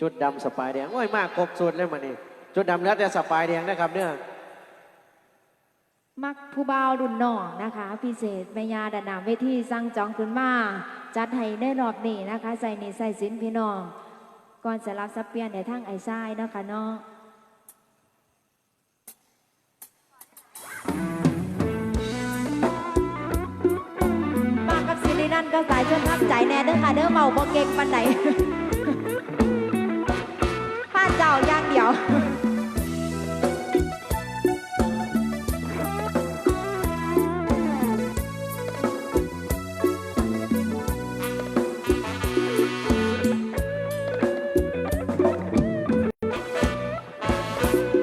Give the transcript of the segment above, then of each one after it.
ชุดดำสปายแดงโอ้ยมากครบสุดเลยมันนี่ชุดดำแล้วแต่สปายแดงนะครับเนี่ยมักผู้บ่าวรุ่นน้องนะคะพิเศษแม่ยาดานามเวทีสั่งจองขึ้นมาจัดให้ในรอบนี้นะคะ ใส่นี่ใส่สินพี่น้อง ก่อนจะรับสับเปลี่ยนในทางไอ้ทรายเนาะคะเนาะมากับสิรินันก็สายชนทับใจแน่เด้อค่ะเด้อเมาบ่เก่งปันไหน ว่างเดียว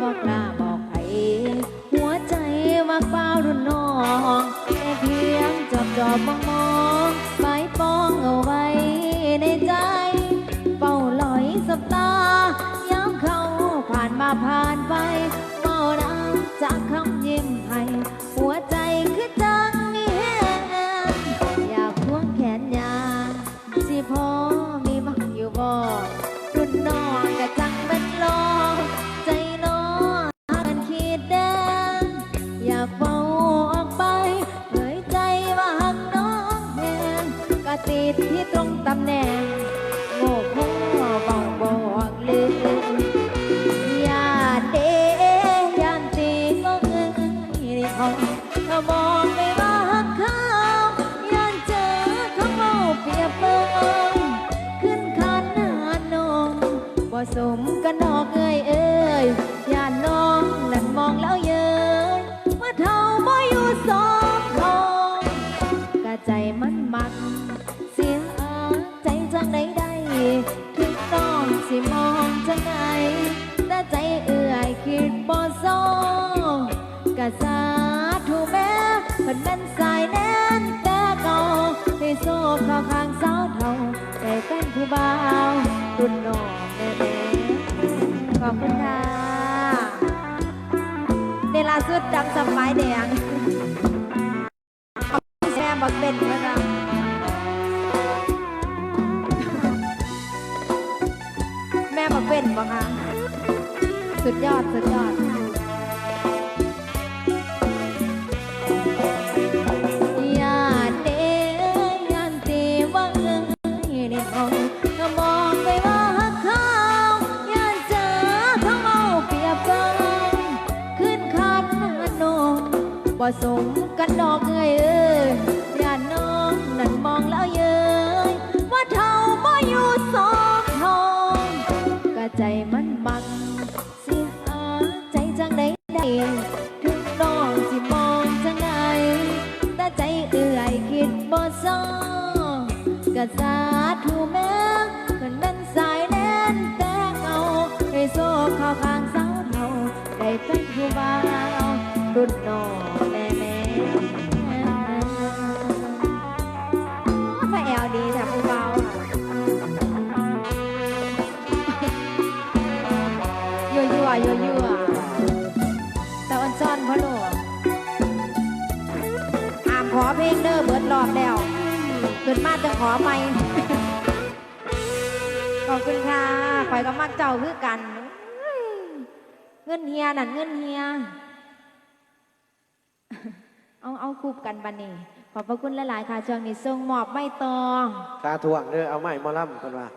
บอกลาบอกใครหัวใจมักเปล่ารุ่นน้องแต่เพียงจอบจอบมองมองใบปองเอาไว้ในใจเฝ้าลอยสับตา จากคำยิ้มให้ หัวใจคือจังมีแห้งอยากควงแขนยางสิพอมีมักอยู่บ่รุ่นน้องกะจังเป็นลอง ถ้ามองไม่ว่าหักเขายานเจอเขาเมาเปรียบเปยขึ้นคันหานองบ่สมกันดอกเอ้ยเอ้ยย่านน้องนั่นมองแล้วเย้ยว่าเท่าบ่อยู่สองทองกะใจมันมัก เสียอาใจจังใดได้ถึงน้องสิมองจังไงแต่ใจเอื่อยคิดบ่ซอกะสา พิ่นเป็นสายแน่นแต่เก่าให้โซ่เข้าข้างสาวเท่าแต่เป็นผู้บ่าวรุ่นน้องแน่ๆขอบคุณค่ะเนลาสุดดำสมัยแดงขอบคุณแม่บักเป็นด้วยนะแม่บักเป็นบังคะสุดยอด สุดยอด บ่สมกันดอกเอ้ยเอ้ยยานน้องนั่นมองแล้วเย้ยว่าเท่าบ่อยู่สองทองกะใจมันบังเสียอาใจจังได้ได้ถึงน้องสิมองจังไงแต่ใจเอื่อยคิดบ่ซ้อกะสาธุแม่กันเป็นสายแน่นแต่เงาให้โซ่เข้าข้างเสาเท่าได้เป็นผู้บ่าวรุ่นน้อง ยั่วยั่วแต่อ่อนซ่อนพะโลอามขอเพลงเด้อเบิดรอบแล้วขึ้นมาจะขอใหม่ขอบคุณค่ะคอยกับมักเจ้าคือกัน เงินเฮียนั่นเงินเฮีย เอาเอาคูบกันบันนี้ขอบพระคุณหลาย ๆ ค่ะช่วงนี้ส่งหมอบไม่ตองคาทวงเด้อเอาไม้มาล่ำคนว่า